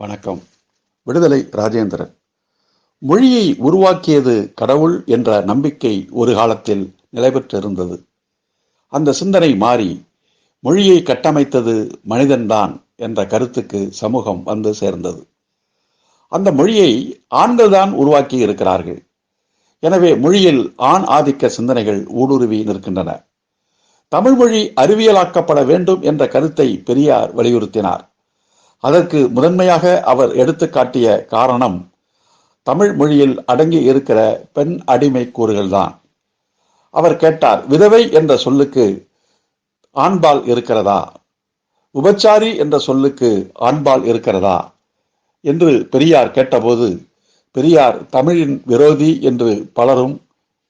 வணக்கம். விடுதலை ராஜேந்திரன். மொழியை உருவாக்கியது கடவுள் என்ற நம்பிக்கை ஒரு காலத்தில் நிலைபெற்றிருந்தது. அந்த சிந்தனை மாறி மொழியை கட்டமைத்தது மனிதன்தான் என்ற கருத்துக்கு சமூகம் வந்து சேர்ந்தது. அந்த மொழியை ஆண்கள் தான் உருவாக்கி இருக்கிறார்கள். எனவே மொழியில் ஆண் ஆதிக்க சிந்தனைகள் ஊடுருவி நிற்கின்றன. தமிழ் மொழி அறிவியலாக்கப்பட வேண்டும் என்ற கருத்தை பெரியார் வலியுறுத்தினார். அதற்கு முதன்மையாக அவர் எடுத்துக்காட்டிய காரணம் தமிழ் மொழியில் அடங்கி இருக்கிற பெண் அடிமை கூறுகள்தான். அவர் கேட்டார் விதவை என்ற சொல்லுக்கு ஆண்பால் இருக்கிறதா? உபச்சாரி என்ற சொல்லுக்கு ஆண்பால் இருக்கிறதா? என்று பெரியார் கேட்டபோது பெரியார் தமிழின் விரோதி என்று பலரும்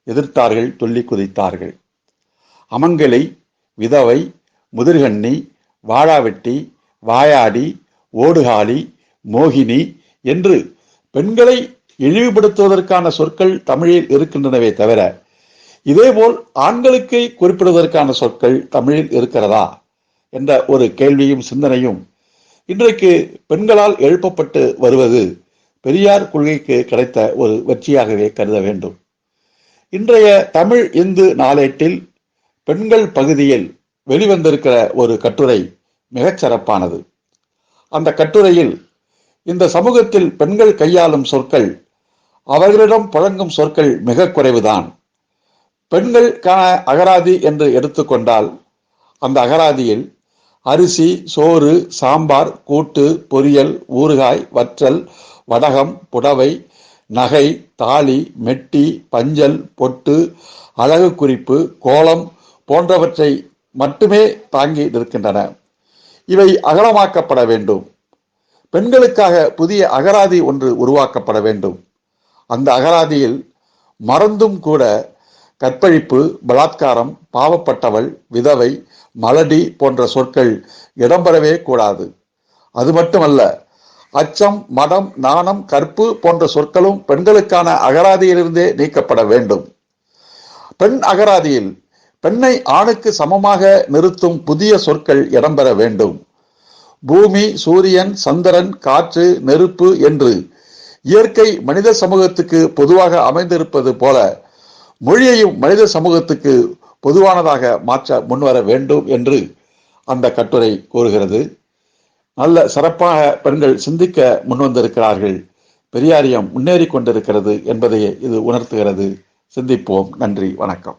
எதிர்த்தார்கள் சொல்லி குதித்தார்கள். அமங்கலை விதவை முதிர்கண்ணி வாழாவெட்டி வாயாடி ஓடுகாலி மோகினி என்று பெண்களை இழிவுபடுத்துவதற்கான சொற்கள் தமிழில் இருக்கின்றனவே தவிர இதேபோல் ஆண்களுக்கு குறிப்பிடுவதற்கான சொற்கள் தமிழில் இருக்கிறதா என்ற ஒரு கேள்வியும் சிந்தனையும் இன்றைக்கு பெண்களால் எழுப்பப்பட்டு வருவது பெரியார் கொள்கைக்கு கிடைத்த ஒரு வெற்றியாகவே கருத வேண்டும். இன்றைய தமிழ் இந்து நாளேட்டில் பெண்கள் பகுதியில் வெளிவந்திருக்கிற ஒரு கட்டுரை மிகச் சிறப்பானது. அந்த கட்டுரையில் இந்த சமூகத்தில் பெண்கள் கையாளும் சொற்கள் அவர்களிடம் புழங்கும் சொற்கள் மிக குறைவுதான். பெண்களுக்கான அகராதி என்று எடுத்துக்கொண்டால் அந்த அகராதியில் அரிசி சோறு சாம்பார் கூட்டு பொரியல் ஊறுகாய் வற்றல் வடகம் புடவை நகை தாலி மெட்டி பஞ்சல் பொட்டு அழகு குறிப்பு கோலம் போன்றவற்றை மட்டுமே தாங்கி நிற்கின்றன. இவை அகலமாக்கப்பட வேண்டும். பெண்களுக்காக புதிய அகராதி ஒன்று உருவாக்கப்பட வேண்டும். அந்த அகராதியில் மறந்தும் கூட கற்பழிப்பு பலாத்காரம் பாவப்பட்டவள் விதவை மலடி போன்ற சொற்கள் இடம்பெறவே கூடாது. அது மட்டுமல்ல அச்சம் மடம் நாணம் கற்பு போன்ற சொற்களும் பெண்களுக்கான அகராதியிலிருந்தே நீக்கப்பட வேண்டும். பெண் அகராதியில் பெண்ணை ஆணுக்கு சமமாக நிறுத்தும் புதிய சொற்கள் இடம்பெற வேண்டும். பூமி சூரியன் சந்திரன் காற்று நெருப்பு என்று இயற்கை மனித சமூகத்துக்கு பொதுவாக அமைந்திருப்பது போல மொழியையும் மனித சமூகத்துக்கு பொதுவானதாக மாற்ற முன்வர வேண்டும் என்று அந்த கட்டுரை கூறுகிறது. நல்ல சிறப்பாக பெண்கள் சிந்திக்க முன்வந்திருக்கிறார்கள். பெரியாரியம் முன்னேறி கொண்டிருக்கிறது என்பதையே இது உணர்த்துகிறது. சிந்திப்போம். நன்றி. வணக்கம்.